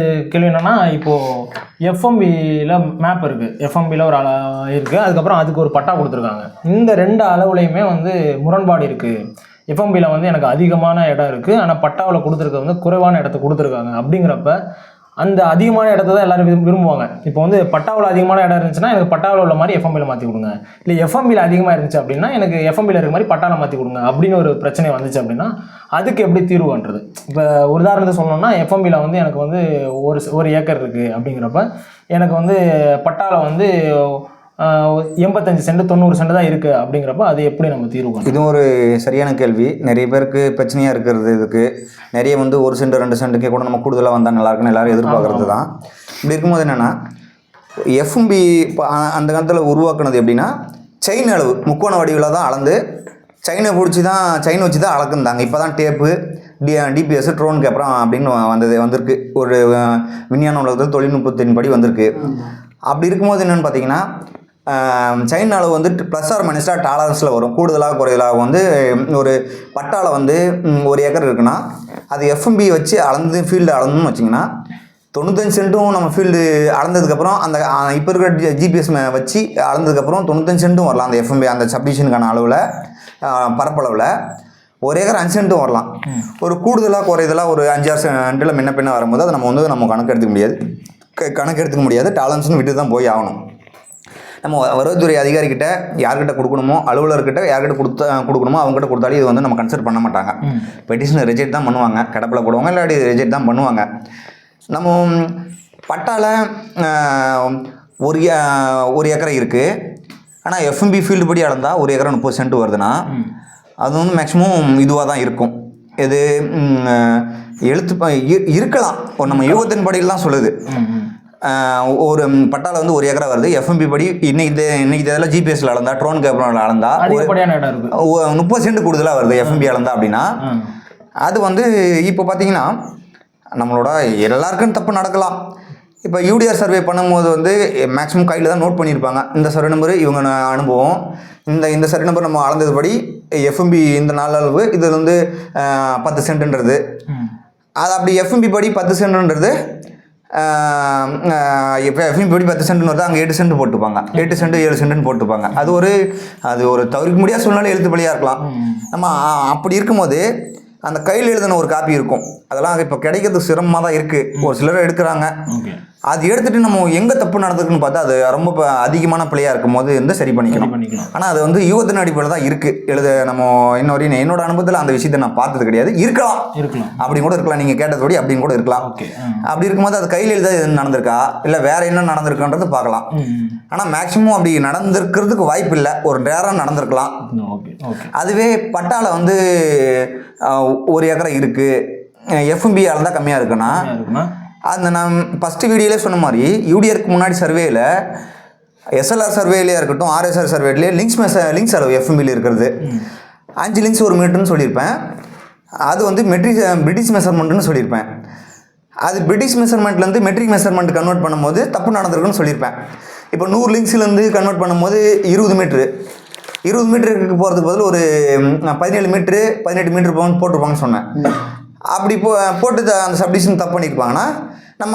கேள்வி என்னன்னா இப்போ எஃப்எம்பியில் மேப் இருக்கு. எஃப்எம்பியில் ஒரு அள இருக்கு. அதுக்கப்புறம் அதுக்கு ஒரு பட்டா கொடுத்துருக்காங்க. இந்த ரெண்டு அளவுலையுமே வந்து முரண்பாடு இருக்கு. எஃப்எம்பியில் வந்து எனக்கு அதிகமான இடம் இருக்கு. ஆனால் பட்டாவில் கொடுத்துருக்க வந்து குறைவான இடத்த கொடுத்துருக்காங்க. அப்படிங்கிறப்ப அந்த அதிகமான இடத்த தான் எல்லாரும் விரும்புவாங்க. இப்போ வந்து பட்டாவில் அதிகமான இடம் இருந்துச்சுன்னா எனக்கு பட்டாவில் உள்ள மாதிரி எஃப்எம்பியில் மாற்றி கொடுங்க. இல்லை எஃப்எம்பியில் அதிகமாக இருந்துச்சு அப்படின்னா எனக்கு எஃப்எம்பியில் இருக்க மாதிரி பட்டாவில் மாற்றி கொடுங்க அப்படின்னு ஒரு பிரச்சனை வந்துச்சு அப்படின்னா அதுக்கு எப்படி தீர்வுன்றது இப்போ ஒரு உதாரணத்தை சொல்லணும்னா எஃப்எம்பியில் வந்து எனக்கு வந்து ஒரு ஒரு ஏக்கர் இருக்குது அப்படிங்கிறப்ப எனக்கு வந்து பட்டாவில் வந்து எண்பத்தஞ்சு சென்ட் தொண்ணூறு சென்ட் தான் இருக்குது அப்படிங்கிறப்ப அது எப்படி நம்ம தீர்வு இதுவும் ஒரு சரியான கேள்வி. நிறைய பேருக்கு பிரச்சனையாக இருக்கிறது இதுக்கு. நிறைய வந்து ஒரு சென்ட் ரெண்டு சென்ட்டுக்கே கூட நம்ம கூடுதலாக வந்தால் நல்லா இருக்குன்னு எல்லாரும் எதிர்பார்க்கறது தான். இப்படி இருக்கும்போது என்னென்னா எஃப்எம்பி அந்த காலத்தில் உருவாக்குனது எப்படின்னா செயின் அளவு முக்கோண வடிவில் தான் அளந்து செயினை பிடிச்சி தான் செயின் வச்சு தான் அளக்குந்தாங்க. இப்போ தான் டேப்பு டி டிபிஎஸ் ட்ரோன் கேப்ரம் அப்படின்னு வந்தது வந்திருக்கு. ஒரு விஞ்ஞான உலகத்தில் தொழில்நுட்பத்தின் படி வந்திருக்கு. அப்படி இருக்கும்போது என்னென்னு பார்த்தீங்கன்னா செயின் அளவு வந்து ப்ளஸ் ஆர் மைனஸாக டாலரன்ஸில் வரும். கூடுதலாக குறைதலாக வந்து ஒரு பட்டாவில் வந்து ஒரு ஏக்கர் இருக்குன்னா அது எஃப்எம்பி வச்சு அளந்து ஃபீல்டு அளந்துன்னு வச்சிங்கன்னா தொண்ணூத்தஞ்சு சென்ட்டும் நம்ம ஃபீல்டு அளந்ததுக்கப்புறம் அந்த இப்போ இருக்கிற ஜிபிஎஸ் வச்சு அளந்ததுக்கப்புறம் தொண்ணூத்தஞ்சு சென்ட்டும் வரலாம். அந்த எஃப்எம்பி அந்த சப்டிஷனுக்கான அளவில் பரப்பளவில் ஒரு ஏக்கர் அஞ்சு சென்ட்டும் வரலாம். ஒரு கூடுதலாக குறைதலாக ஒரு அஞ்சாறு சென்ட்டில் முன்ன பின்ன வரும்போது அதை நம்ம வந்து நம்ம கணக்கு எடுத்துக்க முடியாது. க- கணக்கு எடுத்துக்க முடியாது. டாலன்ஸ்னு விட்டு தான் போய் ஆகணும். நம்ம வருவாய்த்துறை அதிகாரிகிட்ட யார்கிட்ட கொடுக்கணுமோ அலுவலர்கிட்ட யார்கிட்ட கொடுத்த கொடுக்கணுமோ அவங்ககிட்ட கொடுத்தாலும் இது வந்து நம்ம கன்சிடர் பண்ண மாட்டாங்க. பெட்டிஷனை ரிஜெக்ட் தான் பண்ணுவாங்க. கடப்பில் போடுவாங்க இல்லாட்டி ரிஜெக்ட் தான் பண்ணுவாங்க. நம்ம பட்டால ஒரு ஒரு ஏக்கரை இருக்குது ஆனால் எஃப்எம்பி ஃபீல்டு படி அளந்தா ஒரு ஏக்கரை முப்பது சென்ட் வருதுன்னா அது வந்து மேக்ஸிமம் இதுவாக தான் இருக்கும். இது எழுத்து இருக்கலாம். நம்ம யூகத்தின் படியில் தான் சொல்லுது ஒரு பட்டால வந்து ஒரு ஏக்கரா வருது. எஃப்எம்பி படி இன்னைக்கு இன்னைக்கு இதெல்லாம் ஜிபிஎஸ்ல அளந்தா ட்ரோன் கேப்ல அளந்தா முப்பது சென்ட் கூடுதலாக வருது எஃப்எம்பி அளந்தா அப்படின்னா. அது வந்து இப்போ பார்த்தீங்கன்னா நம்மளோட எல்லாருக்கும் தப்பு நடக்கலாம். இப்போ யூடிஆர் சர்வே பண்ணும்போது வந்து மேக்ஸிமம் கையில் தான் நோட் பண்ணியிருப்பாங்க இந்த சர்வே நம்பர் இவங்க அனுபவம். இந்த இந்த சர்வே நம்பர் நம்ம அளந்ததுபடி எஃப்எம்பி இந்த நாள் அளவு இது வந்து பத்து சென்ட்டுன்றது அது அப்படி எஃப்எம்பி படி பத்து சென்ட்ன்றது இப்போ எஃப்எம் படி பத்து சென்ட்னு வருது அங்கே எட்டு சென்ட் போட்டுப்பாங்க. எட்டு சென்ட் ஏழு சென்ட்னு போட்டுப்பாங்க. அது ஒரு அது ஒரு தவிர்க்க முடியாத சூழ்நிலை எழுத்து இருக்கலாம். நம்ம அப்படி இருக்கும்போது அந்த கையில் எழுதின ஒரு காப்பி இருக்கும். அதெல்லாம் இப்போ கிடைக்கிறது சிரமமாக தான் இருக்குது ஒரு சிலர் எடுக்கிறாங்க. அது எடுத்துட்டு நம்ம எங்கே தப்பு நடந்திருக்குன்னு பார்த்தா அது ரொம்ப அதிகமான பிழையாக இருக்கும் போது வந்து சரி பண்ணிக்கணும். பண்ணிக்கலாம் ஆனால் அது வந்து யூகத்தின் அடிப்படையில் தான் இருக்குது எழுத நம்ம இன்னொரு என்னோட அனுபவத்தில் அந்த விஷயத்தை நான் பார்த்தது கிடையாது. இருக்கலாம். இருக்கலாம். அப்படி கூட இருக்கலாம். நீங்கள் கேட்டதோடி அப்படின்னு கூட இருக்கலாம். அப்படி இருக்கும்போது அது கையில் எழுத நடந்திருக்கா? இல்லை வேற என்ன நடந்திருக்குன்றது பார்க்கலாம். ஆனால் மேக்ஸிமம் அப்படி நடந்திருக்கிறதுக்கு வாய்ப்பு இல்லை. ஒரு நேரம் நடந்திருக்கலாம். அதுவே பட்டால வந்து ஒரு ஏக்கரை இருக்குது எஃப்எம்பி அளந்தா கம்மியாக இருக்குன்னா? அந்த நான் ஃபஸ்ட்டு வீடியோலே சொன்ன மாதிரி யூடிஆருக்கு முன்னாடி சர்வேயில் எஸ்எல்ஆர் சர்வேலையாக இருக்கட்டும் ஆர்எஸ்ஆர் சர்வேலேயே லிங்க்ஸ் மெச லிங்க்ஸ் அளவு எஃப்எம்பியில் இருக்கிறது. அஞ்சு லிங்க்ஸ் ஒரு மீட்டர்னு சொல்லியிருப்பேன். அது வந்து மெட்ரிக் பிரிட்டிஷ் மெஷர்மெண்ட்னு சொல்லியிருப்பேன். அது பிரிட்டிஷ் மெஷர்மெண்ட்லேருந்து மெட்ரிக் மெஷர்மெண்ட் கன்வெர்ட் பண்ணும்போது தப்பு நடந்திருக்குன்னு சொல்லியிருப்பேன். இப்போ நூறு லிங்க்ஸ்லேருந்து கன்வெர்ட் பண்ணும்போது இருபது மீட்ரு இருபது மீட்டருக்கு போகிறதுக்கு பதில் ஒரு பதினேழு மீட்ரு பதினெட்டு மீட்ரு போகணும்னு போட்டிருப்பாங்கன்னு சொன்னேன். அப்படி போ போட்டு த- அந்த சப்டிஷன் தப்பு பண்ணியிருப்பாங்கன்னா நம்ம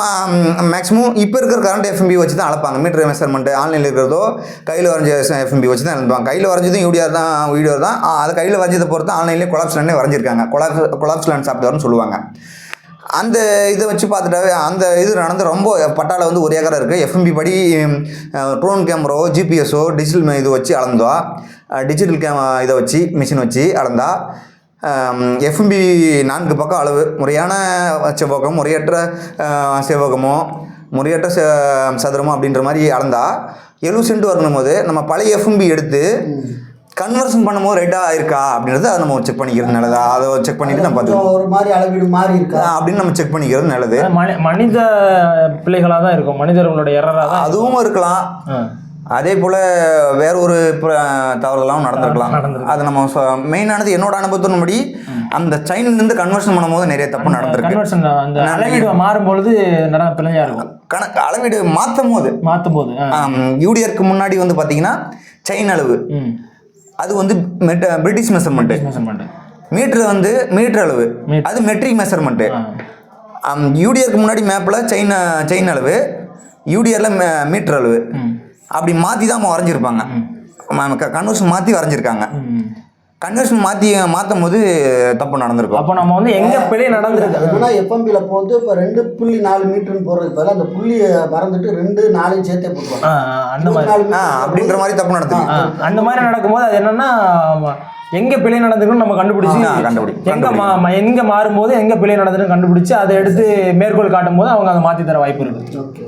மேக்ஸிமம் இப்போ இருக்கிற கரண்ட் எஃப்எம்பி வச்சு தான் அளப்பாங்க. மீட்டர் மெஷர்மெண்ட்டு ஆன்லைனில் இருக்கிறதோ கையில் வரைஞ்ச எஃப்எம்பி வச்சு தான் எழுதுவாங்க. கையில் வரைஞ்சதும் யூடிஆர் தான் வீடியோ தான். அதை கையில் வரைஞ்சதை பொறுத்து ஆன்லைன்லேயே கொலாப்ஸ் லேண்டே வரைஞ்சிருக்காங்க. கொலாப்ஸ் கொலாப்ஸ் லேண்ட் சாஃப்ட்வேர்னு சொல்லுவாங்க. அந்த இதை வச்சு பார்த்துட்டாவே அந்த இது நடந்து ரொம்ப பட்டால வந்து ஒரு ஏக்கரா இருக்குது எஃப்எம்பி படி ட்ரோன் கேமராவோ ஜிபிஎஸோ டிஜிட்டல் இது வச்சு அளந்தோ டிஜிட்டல் கேம இதை வச்சு மிஷின் வச்சு அளந்தா எஃப்எம்பி நான்கு பக்கம் அளவு. முறையான செவ்வகம் முறையற்ற செவ்வகமோ முறையற்ற செ சதுரமோ அப்படின்ற மாதிரி அளந்தா எழுபது சென்ட் வரணும் போது நம்ம பழைய எஃப்எம்பி எடுத்து கன்வர்ஷன் பண்ணும்போது ரெட்டாக இருக்கா அப்படின்றத அதை நம்ம செக் பண்ணிக்கிறது நல்லதா? அதை செக் பண்ணிட்டு நம்ம பார்த்துக்கணும் கொஞ்சம் ஒரு மாதிரி அளவீடு மாறி இருக்கா? அப்படின்னு நம்ம செக் பண்ணிக்கிறது நல்லது. மனித பிள்ளைகளாக தான் இருக்கும். மனிதர்களோட எரராக தான் அதுவும் இருக்கலாம். அதே போல் வேற ஒரு தவறுதலாகவும் நடந்திருக்கலாம். நடந்திருக்கு. அது நம்ம மெயினானது என்னோட அனுபவத்தின்படி அந்த சைனிலிருந்து கன்வர்ஷன் பண்ணும்போது நிறைய தப்பு நடந்திருக்கு. அந்த அளவீடு மாறும் பொழுது நட பிள்ளையா இருக்கும் கணக்கு அளவீடு மாற்றும் போது மாற்றும் போது. யூடிஆருக்கு முன்னாடி வந்து பார்த்தீங்கன்னா செயின் அளவு. அது வந்து பிரிட்டிஷ் மெஷர்மெண்ட்டு மெஷர்மெண்ட் மீட்டர் வந்து மீட்டர் அளவு. அது மெட்ரிக் மெஷர்மெண்ட்டு யூடிஆருக்கு முன்னாடி மேப்பில் செயின் செயின் அளவு. யூடிஆரில் மீட்டர் அளவு. அப்படி மாற்றி தான் அவங்க வரைஞ்சிருப்பாங்க. கன்வர்ஷன் மாற்றி வரைஞ்சிருக்காங்க. கன்வர்ஷன் மாற்றி மாற்றும் போது தப்பு நடந்திருக்கும். அப்போ நம்ம வந்து எங்க பிழை நடந்திருக்கு? என்னன்னா எஃப்எம்பியில் இப்போ வந்து இப்போ ரெண்டு புள்ளி நாலு மீட்டர்னு போடுறதுக்கு பதிலா அந்த புள்ளியை மறந்துட்டு ரெண்டு நாலையும் சேர்த்தே போட்டுருவாங்க. அந்த மாதிரி. அப்படின்ற மாதிரி தப்பு நடந்துருக்கு. ஆ, அந்த மாதிரி நடக்கும்போது அது என்னன்னா எங்க பிழை நடந்திருக்குன்னு நம்ம கண்டுபிடிச்சு ஆ, கண்டுபிடி- எங்க மா- எங்க மாறும்போது எங்க பிழை நடந்ததுன்னு கண்டுபிடிச்சு அதை எடுத்து மேற்கோள் காட்டும் போது அவங்க அதை மாத்தி தர வாய்ப்பு இருக்கு. ஓகே.